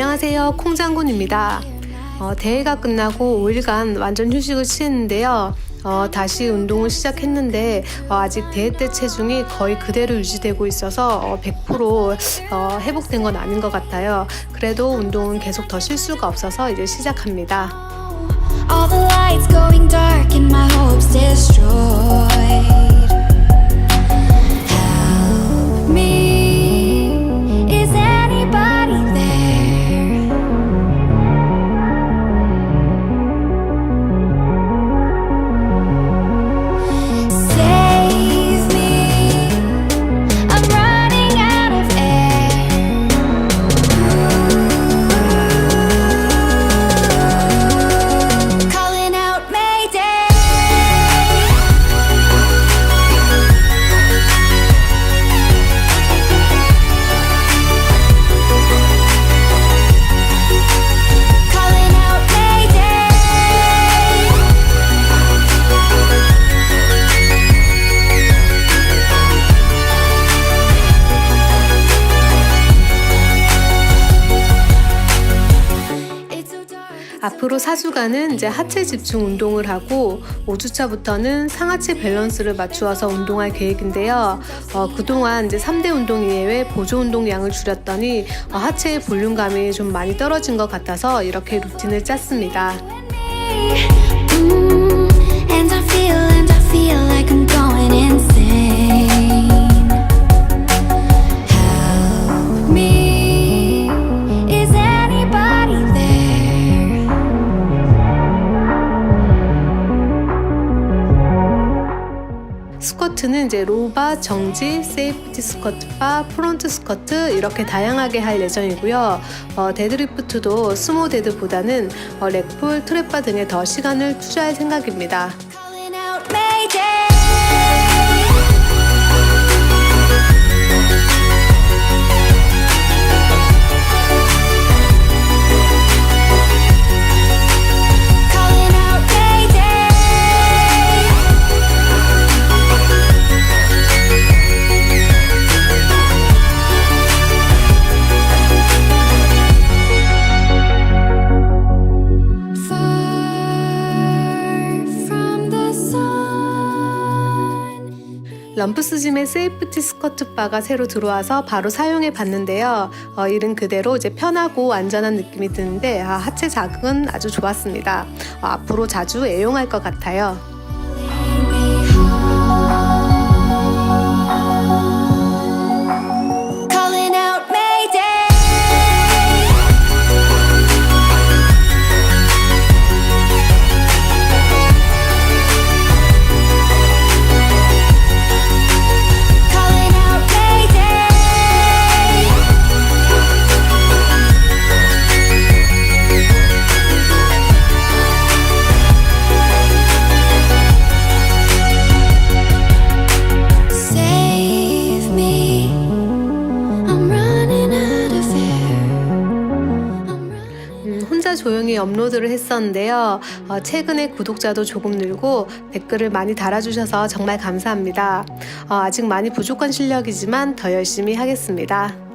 안녕하세요. 콩장군입니다. 어, 대회가 끝나고 5일간 완전 휴식을 취했는데요. 어, 다시 운동을 시작했는데 어, 아직 대회 때 체중이 거의 그대로 유지되고 있어서 어, 100% 어, 회복된 건 아닌 것 같아요. 그래도 운동은 계속 더쉴 수가 없어서 이제 시작합니다. 앞으로 4주간은 이제 하체 집중 운동을 하고 5주차부터는 상하체 밸런스를 맞추어서 운동할 계획인데요. 어, 그동안 이제 3대 운동 이외에 보조 운동량을 줄였더니 어, 하체의 볼륨감이 좀 많이 떨어진 것 같아서 이렇게 루틴을 짰습니다. 스쿼트는 이제 로바, 정지, 세이프티 스쿼트 바, 프론트 스쿼트 이렇게 다양하게 할 예정이고요. 어, 데드리프트도 스모 데드보다는 어, 렉풀, 트랩바 등에 더 시간을 투자할 생각입니다. 럼프스짐의 세이프티 스쿼트 바가 새로 들어와서 바로 사용해 봤는데요. 어, 이른 그대로 이제 편하고 안전한 느낌이 드는데 아, 하체 자극은 아주 좋았습니다. 어, 앞으로 자주 애용할 것 같아요. 혼자 조용히 업로드를 했었는데요. 어, 최근에 구독자도 조금 늘고 댓글을 많이 달아주셔서 정말 감사합니다. 어, 아직 많이 부족한 실력이지만 더 열심히 하겠습니다.